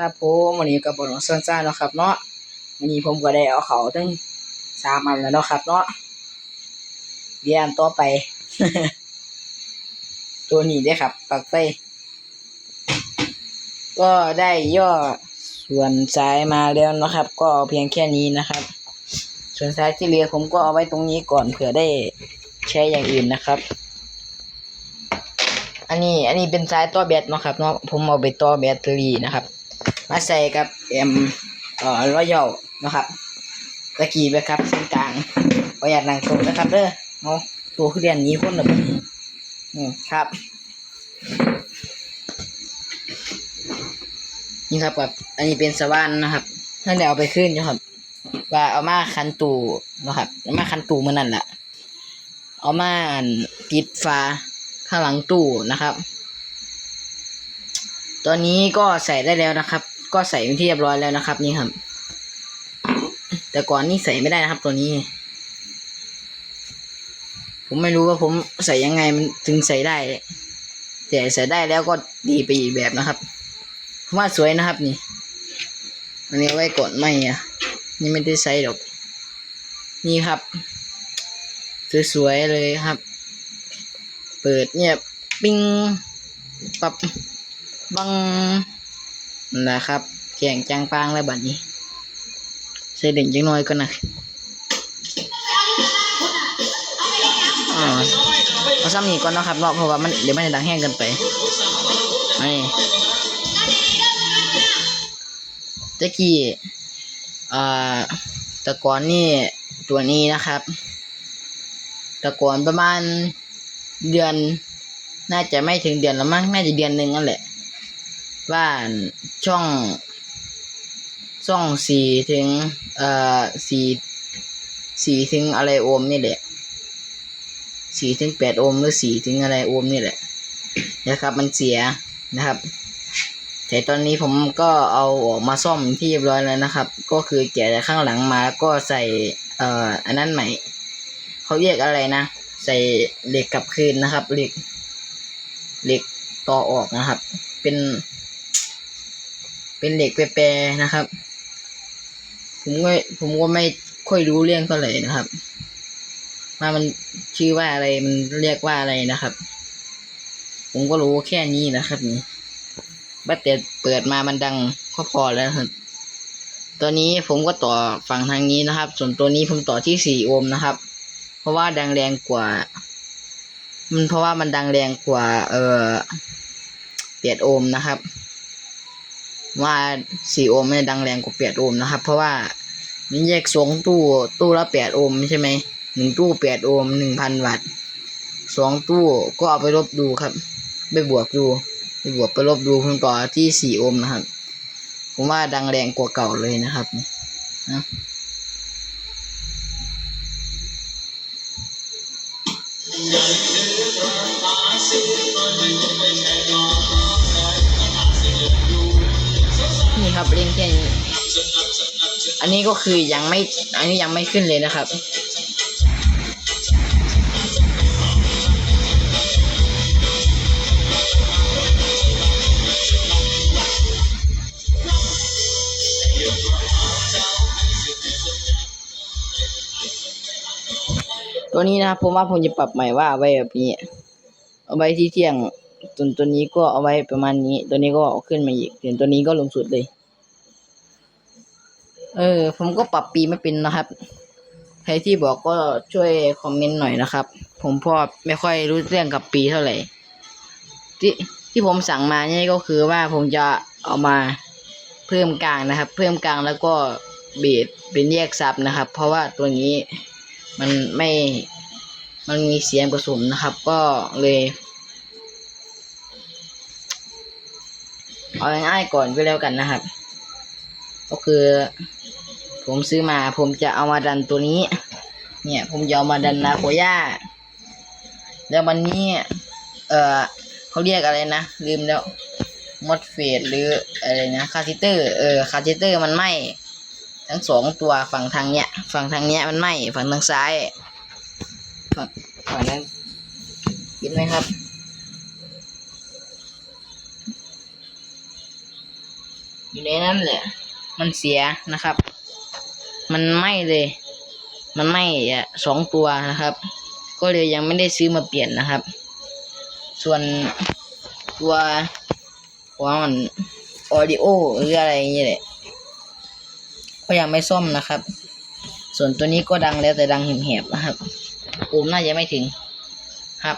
ครับผมวันนี้กับบทของสั้นๆเนาะครับเนาะวันนี้ผมก็ได้เอาเขาตั้งสามอันแล้วเนาะครับเนาะเรียนต่อไป ตัวนี้ได้ครับปักไฟก็ได้ย่อส่วนซ้ายมาแล้วนะครับ ก็เพียงแค่นี้นะครับ ส่วนซ้ายที่เหลือผมก็เอาไว้ตรงนี้ก่อนเผื่อได้ใช้อย่างอื่นนะครับ อันนี้อันนี้เป็นสายต่อแบตเนาะครับเนาะผมเอาไปต่อแบตเตอรี่นะครับ มาใส่กับเอ็มเอ่อร้อยยานะครับตะกี้ไปครับเส้นกลางประหยัดหนังตรงนะครับเด้อเอาตัวเรียนนี้คนละบ่อืมครับ นี่ครับแบบอันนี้เป็นสว่านนะครับท่านเดี๋ยวเอาไปขึ้นอยู่ครับ ว่าเอามาคันตูนะครับเอามาคันตูเมื่อนั่นแหละเอามาปิดฟ้าข้างหลังตู้นะครับ ตอนนี้ก็ใส่ได้แล้วนะครับ ก็ใส่เป็นที่เรียบร้อยแล้วนะครับ นี่ครับ แต่ก่อนนี่ใส่ไม่ได้นะครับ ตัวนี้ ผมไม่รู้ว่าผมใส่ยังไงมันถึงใส่ได้แต่ใส่ได้แล้วก็ดีไปอีกแบบนะครับผมว่าสวยนะครับนี่อันนี้ไว้กดไม่อะนี่ไม่ได้ใส่หรอก นี่ครับสวยๆเลยครับ เปิดเนี่ย ปิ้งปับบัง นะครับแข่งจางปางแล้วบัดนี้ใส่เด่นจังน้อยก็นะอ๋อเอาซ้ำนี่ก่อนนะครับเนาะเพราะว่ามันเดี๋ยวมันจะดังแห้งเกันไปนี่ตะกี้อ่าตะกอนนี่ตัวนี้นะครับ ตะกอนประมาณเดือน น่าจะไม่ถึงเดือนละมั้งน่าจะเดือนหนึ่งนั่นแหละ ว่าช่องช่องสี่ถึง เอ่อสี่สี่ถึงอะไรโอมนี่แหละสี่ถึงแปดโอมหรือสี่ถึงอะไรโอมนี่แหละนะครับ มันเสียนะครับ แต่ตอนนี้ผมก็เอาออกมาซ่อมที่เรียบร้อยแล้วนะครับ ก็คือแกะจากข้างหลังมาแล้วก็ใส่ เอ่อ อันนั้นใหม่เขาเรียกอะไรนะ ใส่เหล็กกลับคืนนะครับเหล็กเหล็กต่อออกนะครับ เป็น เป็นเหล็กแปรๆนะครับ ผมก็ผมก็ไม่ค่อยรู้เรื่องเท่าไหร่นะครับ ว่ามันชื่อว่าอะไรมันเรียกว่าอะไรนะครับ ผมก็รู้แค่นี้นะครับนี่บัตเตอเปิดมามันดังก็พอแล้วครับ ตัวนี้ผมก็ต่อฝั่งทางนี้นะครับ ส่วนตัวนี้ผมต่อที่สี่โอห์มนะครับ เพราะว่าดังแรงกว่า มันเพราะว่ามันดังแรงกว่า เอ่อเปียดโอห์มนะครับ ว่าสี่โอห์มไม่ดังแรงกว่าเปียดโอห์มนะครับ เพราะว่ามันแยกสองตู้ตู้ละแปดโอห์มใช่ไหมหนึ่งตู้แปดโอห์มหนึ่งพันวัตต์สองตู้ก็เอาไปลบดูครับ ไปบวกดูไปบวกไปลบดูผมต่อที่สี่โอห์มนะครับ ผมว่าดังแรงกว่าเก่าเลยนะครับนะนี่ ครับเล่นแค่นี้ อันนี้ก็คือยังไม่ อันนี้ยังไม่ขึ้นเลยนะครับตัวนี้นะครับผมว่าผมจะปรับใหม่ว่าเอาไว้แบบนี้ เอาไว้ที่เที่ยงส่วตัวนี้ก็เอาไว้ประมาณนี้ ตัวนี้ก็ขึ้นมาอีกส่วนตัวนี้ก็ลงสุดเลย เออ ผมก็ปรับปีไม่เป็นนะครับ ใครที่บอกก็ช่วยคอมเมนต์หน่อยนะครับ ผมพอไม่ค่อยรู้เรื่องกับปีเท่าไหร่ ที่ที่ผมสั่งมาเนี่ยก็คือว่าผมจะเอามาเพิ่มกลางนะครับ เพิ่มกลางแล้วก็เบสเป็นแยกซับนะครับ เพราะว่าตัวนี้มันไม่มันมีเสียงผสมนะครับ ก็เลยเอาง่ายๆก่อนก็แล้วกันนะครับ ก็คือ ผมซื้อมาผมจะเอามาดันตัวนี้ เนี่ย ผมจะเอามาดันนาโคย่าแล้ววันนี้ เออเขาเรียกอะไรนะ ลืมแล้วมอดเฟดหรืออะไรนะคาซิเตอร์เออคาซิเตอร์มันไหมทั้งสองตัวฝั่งทางเนี้ย ฝั่งทางเนี้ยมันไหมฝั่งทางซ้าย ฝั่งฝั่งนั้นเห็นไหมครับอยู่ในนั้นแหละ มันเสียนะครับ มันไหม้เลย มันไหม้อะสองตัวนะครับ ก็เลยยังไม่ได้ซื้อมาเปลี่ยนนะครับ ส่วนตัวหัวมันออดิโอหรืออะไรอย่างเงี้ยแหละก็ยังไม่ซ่อมนะครับ ส่วนตัวนี้ก็ดังแล้วแต่ดังแหบๆนะครับผมน่าจะไม่ถึงครับ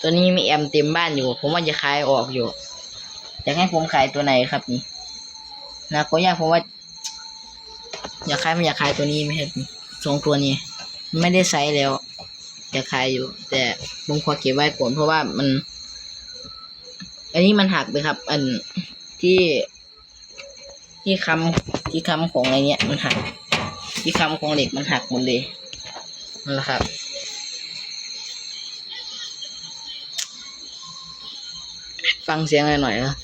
ตัวนี้มีแอมเต็มบ้านอยู่ ผมว่าจะขายออกอยู่ อยากให้ผมขายตัวไหนครับนี่นะก็ยากผมว่า อยากขายไม่อยากขายตัวนี้ไหมครับนี่สองตัวนี้ ไม่ได้ใช้แล้ว อยากขายอยู่ แต่ผมขอเก็บไว้ก่อนเพราะว่ามัน อันนี้มันหักไปครับ อันที่ที่คำที่คำของอะไอเนี้ยมันหัก ที่คำของเหล็กมันหักหมดเลยนั่นแหละครับฟังเสียงหน่อยหน่อยนะ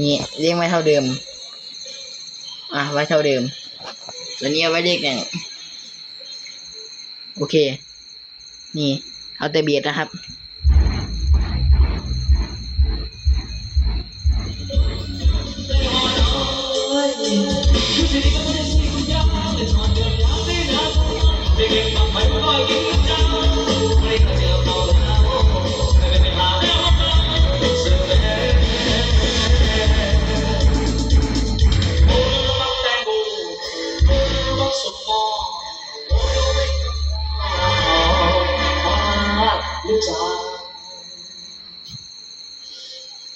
นี่เรียกไม่เท่าเดิม อะไว้เท่าเดิมตัวนี้เอาไว้เรียกอย่างโอเค นี่ เอาแต่เบียดนะครับ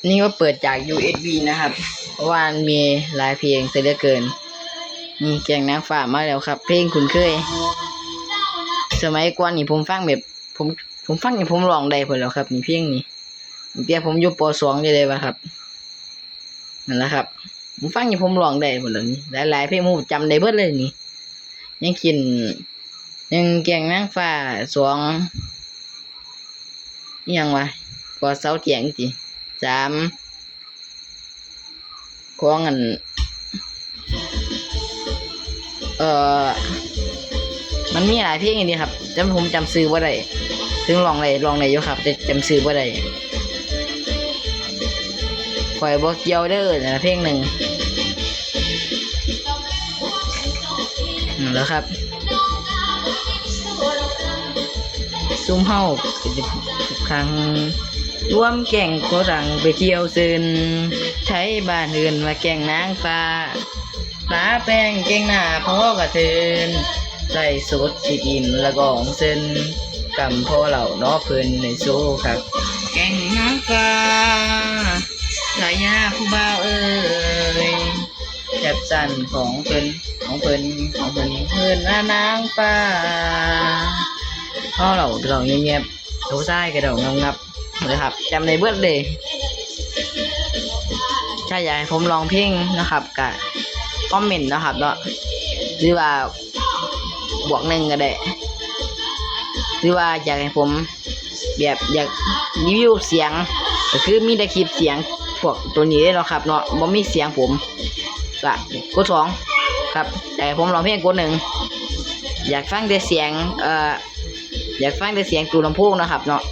นี่ก็เปิดจาก USB นะครับ เพราะว่ามันมีหลายเพลงเสียเหลือเกิน นี่แกงนางฟ้ามาแล้วครับ เพลงคุณเคย สมัยก่อนนี่ผมฟังแบบ ผมผมฟังนี่ผมร้องได้เพิ่นแล้วครับนี่เพลงนี้เปียผมอยู่ปสองได้เลยว่าครับนั่นแหละครับ ผมฟังนี่ผมร้องได้เพิ่นแล้วนี่หลายๆเพลงผมจำได้เบิดเลยนี่ ยังกินหนึ่งแกงนางฟ้าสองยังวะกอเสาเตียงจิ สามของอันเอ่อมันมีหลายเพลงอย่างนี้ครับจำผมจำซื้อว่าได้ถึงลองเลยลองเลยอยู่ครับแต่จำซื้อว่าได้คอยบอกเกี่ยวเด้อนะเพลงหนึ่งนั่นแหล้วครับซุ่มเฮาครั้ง ร่วมแก่งโกรังไปเที่ยวซึนใช้บ้านเรือนมาแก่งนางฟ้าตาแป้งเก่งหน้าพ่อกระเทินใส่สดขีดอินละกองเส้นกำพ่อเหล่าน้อเพิ่นในโซ่ครับ แก่งนางฟ้าสายยาผู้บ่าวเอ้ยแคบสั้นของเพิ่นของเพิ่นของเพิ่นเพิ่นว่านางฟ้าพ่อเราเราเงียบๆตัวซ้ายกระโดดงับ ๆเลยครับจำในเบิดเลยถ้าอยากให้ผมลองเพลงนะครับกับคอมเมนต์นะครับเนาะหรือว่าบวกหนึ่งก็ได้หรือว่าอยากให้ผมแบบอยากรีวิวเสียงก็คือมีแต่คลิปเสียงพวกตัวนี้ได้เนาะครับเนาะบ่มีเสียงผมก็กดสองครับ แต่ผมลองเพลงกดหนึ่งอยากฟังแต่เสียงเอ่ออยากฟังแต่เสียงตูลำโพงนะครับเนาะ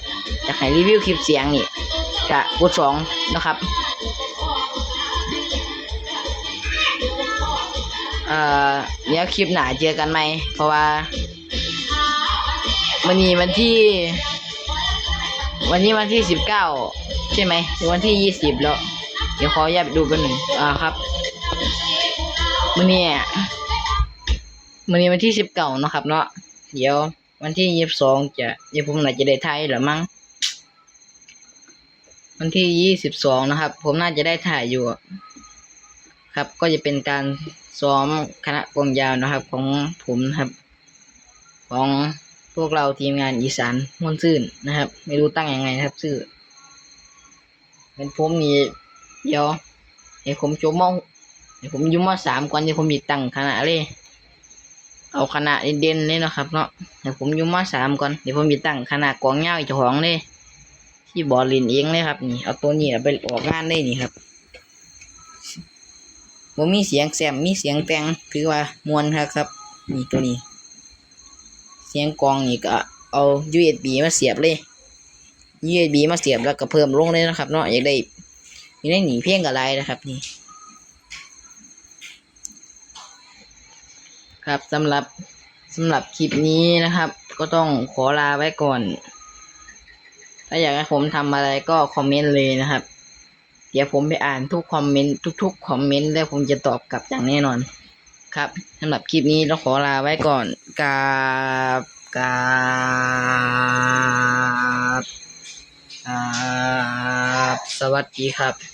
อยากให้รีวิวคลิปเสียงนี่กะกดสองนะครับเอ่อเดี๋ยวคลิปหนาเจอกันไหม เพราะว่าวันนี้วันที่ วันนี้วันที่สิบเก้าใช่ไหมหรือวันที่ยี่สิบแล้ว เดี๋ยวขอแยบดูกันหนึ่งอ่าครับวันนี้วันนี้วันที่สิบเก้านะครับเนาะเดี๋ยววันที่ยี่สิบสองจะเดี๋ยวผมน่าจะได้ถ่ายหรือมั้ง วันที่ยี่สิบสองนะครับ ผมน่าจะได้ถ่ายอยู่ ครับ ก็จะเป็นการซ้อมคณะกลองยาวนะครับ ของผมครับ ของพวกเราทีมงานอีสานม่วนซื่นนะครับ ไม่รู้ตั้งยังไงครับชื่อเป็นผมนี่เดี๋ยวเดี๋ยวผมจบมเดี๋ยวผมยุ่มสามก่อนเดี๋ยวผมมีตั้งคณะเลยเอาคณะเด่นๆเลยนะครับเนาะเดี๋ยวผมยู่มสามก่อนเดี๋ยวผมจะตั้งคณะกองเงาอีกเจ้าของเลย ที่บอลลินเองเลยครับ นี่เอาตัวนี้ไปออกงานได้นี่ครับผมมีเสียงแซมมีเสียงแตงถือว่ามวนครับครับ นี่ตัวนี้ เสียงกองนี่ก็เอา USB มาเสียบเลย USB มาเสียบแล้วก็เพิ่มลงเลยนะครับ เนาะอยากได้อยากได้หนีเพียงกับไรนะครับ นี่ ครับสำหรับสำหรับคลิปนี้นะครับ ก็ต้องขอลาไว้ก่อน ถ้าอยากให้ผมทำอะไรก็คอมเมนต์เลยนะครับ เดี๋ยวผมไปอ่านทุกคอมเมนต์ทุกๆคอมเมนต์แล้วผมจะตอบกลับอย่างแน่นอน ครับสำหรับคลิปนี้เราขอลาไว้ก่อนกาบกาบกราบสวัสดีครับ